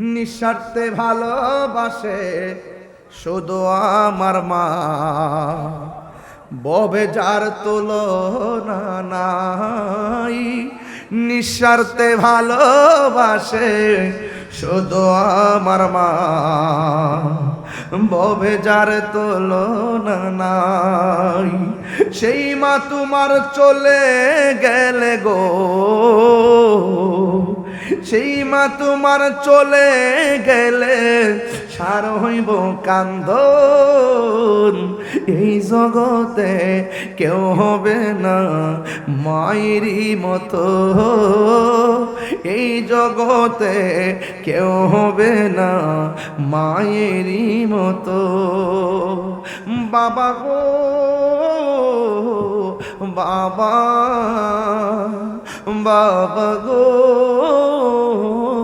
নিঃস্বার্থে ভালোবাসে শুধু আমার মা। ববে যার তুলনা নাই, নিঃস্বার্থে ভালোবাসে শুধু আমার মা। ববে যার তুলনা নাই, সেই মা তোমার চলে গেলে গো। সেই মা তোমার চলে গেলে সার হইব কান্দ এই জগতে কেউ হবে না মায়েরই মতো। এই জগতে কেউ হবে না মায়েরই মতো। বাবা গো, বাবা। বাবা গো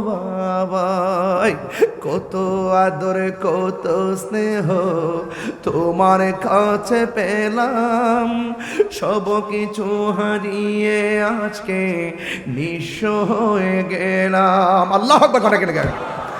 বাবা কত আদর, কত স্নেহ তোমার কাছে পেলাম। সব কিছু হারিয়ে আজকে নিঃস্ব হয়ে গেলাম। আল্লাহ কথা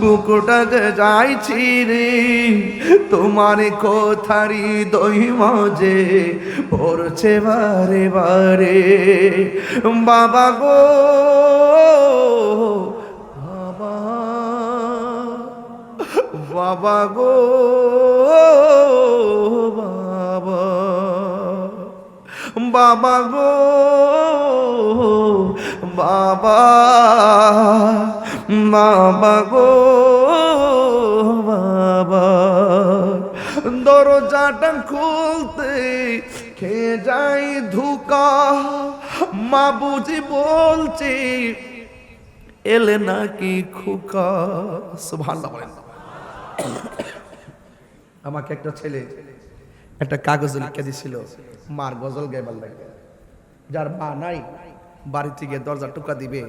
বুকটা যে যাইছি রে। তোমার কোথারি দই মাঝে পড়ছে বারে বারে। বাবা গো, বাবা বাবা গো, বাবা বাবা গো, বাবা। বাবা গো, বাবা। দরজাটা খুলতে খেয়ে যাই ধুকা? মা বুঝি বলছি, এলে নাকি খুকা? বলেন। আমাকে একটা ছেলে একটা কাগজ লিখে দিছিল, মার গজল গাইবার লাগে। যার মা নাই বাড়ি থেকে দরজা টুকা দিবে।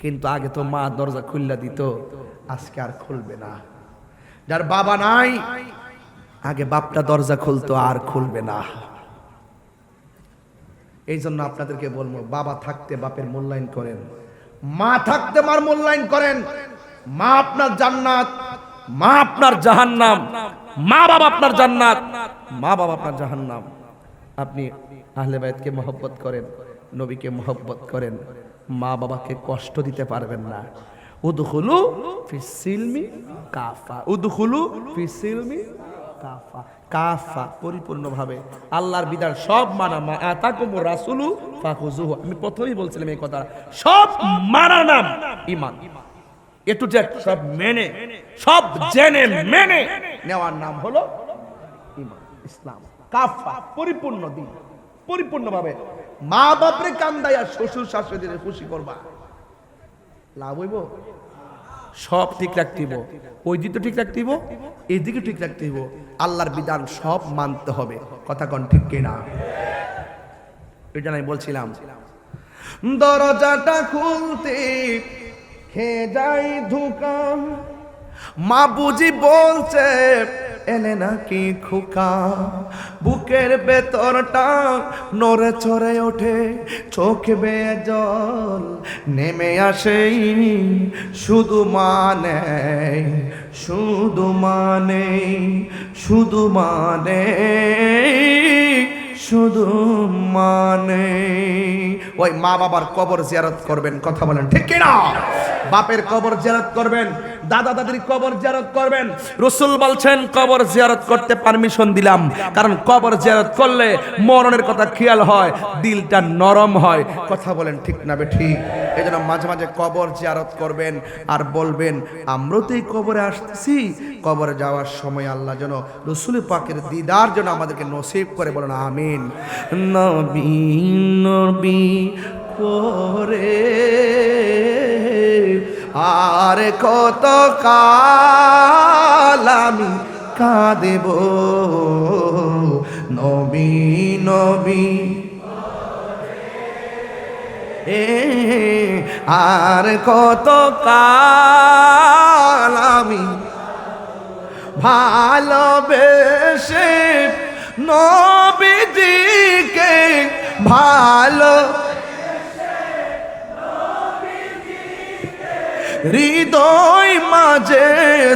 কিন্তু আগে তো মা দরজা খুললা দিত, আজকে আর খুলবে না। যার বাবা নাই, আগে বাপটা দরজা খুলতো, আর খুলবে না। এই জন্য আপনাদেরকে বলব, বাবা থাকতে বাপের মূল্যায়ন করেন। মা থাকতে মার মূল্যায়ন করেন। মা আপনার জান্নাত, মা আপনার জাহান্নাম, মা বাবা আপনার জান্নাত, মা বাবা আপনার জাহান্নাম। আপনি আহলে বাইতকে মহব্বত করেন। নবীকে মহব্বত করেন, মা বাবাকে কষ্ট দিতে পারবেন না। উদখুলু ফি সিলমি কাফা, উদখুলু ফি সিলমি কাফা কাফা পরিপূর্ণভাবে আল্লাহর বিধান সব মানা, মা আতাকুম রাসুলু ফাকুজুহু আমি প্রথমেই বলছিলাম এই কথা, সব মানা নাম ঈমান। এ টু জেড সব মেনে, সব জেনে মেনে নেওয়ার নাম হলো ঈমান, ইসলাম। কাফা পরিপূর্ণ দিন, পরিপূর্ণভাবে মা বাপরে কান্দাইয়া শ্বশুর শাশুড়িদের খুশি করবা। লাভ হইব? সব ঠিক রাখতেইব ওই দিকে ঠিক রাখতেইব এই দিকে ঠিক রাখতেইব আল্লাহর বিধান সব মানতে হবে। কথা কন ঠিক কিনা? এটা আমি বলছিলাম। দরজাটা খুলতে খেয়ে যাই ধুকা মা বুঝি বলছে এলে নাকি খুকা? বুকের ভেতরটা নড়ে চড়ে ওঠে, চোখ বেয়ে জল নেমে আসে। শুধু মানে শুধু মানে শুধু মানে শুধু মানে। ওই মা বাবার কবর জিয়ারত করবেন, কথা বলেন, ঠিক কিনা? বাপের কবর জিয়ারত করবেন, দাদা দাদির কবর জিয়ারত করবেন। রসুল বলছেন, কবর জিয়ারত করতে পারমিশন দিলাম, কারণ কবর জিয়ারত করলে মরণের কথা খেয়াল হয়, দিলটা নরম হয়। কথা বলেন, ঠিক না ঠিক এই জন্য মাঝে মাঝে কবর জিয়ারত করবেন আর বলবেন, আমরাও তো এই কবরে আসতেছি। কবরে যাওয়ার সময় আল্লাহ যেন রসুল পাকের দিদার যেন আমাদেরকে নসিব করে বলেন, আমিন। নবী নবী করে। আর কত কাল আমি কাঁদেব। নবী নবী। এ, আর কত কাল আমি ভালোবেসে নবীজিকে ভালো হৃদয় মাঝে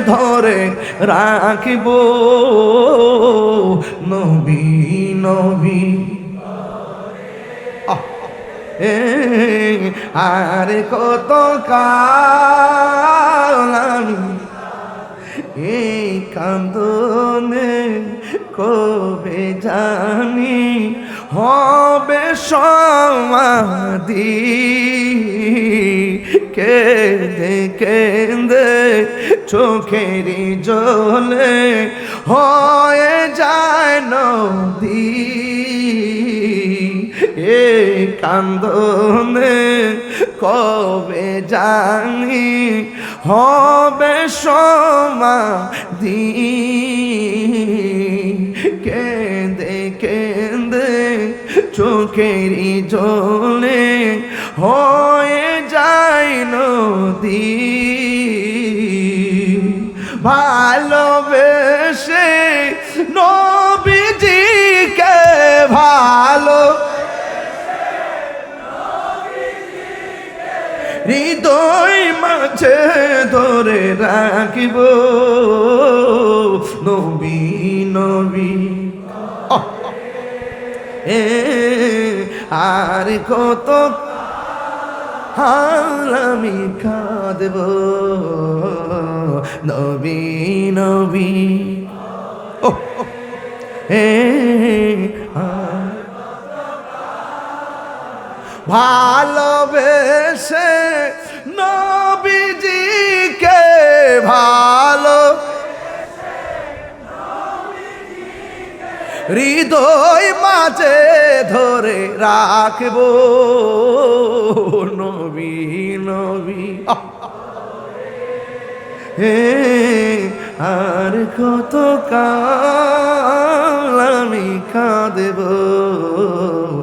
ধরে রাখিব। নবী নবী। আর কত কাল আমি এই কান্দনে কবে জানি হবে সমাধি। কেঁদে কেঁদে চোখেরই জলে। হয়ে যায় নদী, এ কান্দনে কবে জানি হবে সমাধি। কেঁদে কেঁদে চোখেরই জলে হয়ে যায় নদী। ভালোবেসে নবীজিকে ভালো হৃদয় মাঝে ধরে রাখিব। নবী নবী। আর কত হাল আমি কাঁদব। নবী নবী। ও হে ভালোবেসে নবীজিকে ভালো হৃদয় মাঝে ধরে রাখব নবী নবী! হে আর কত কাল আমি কাঁদব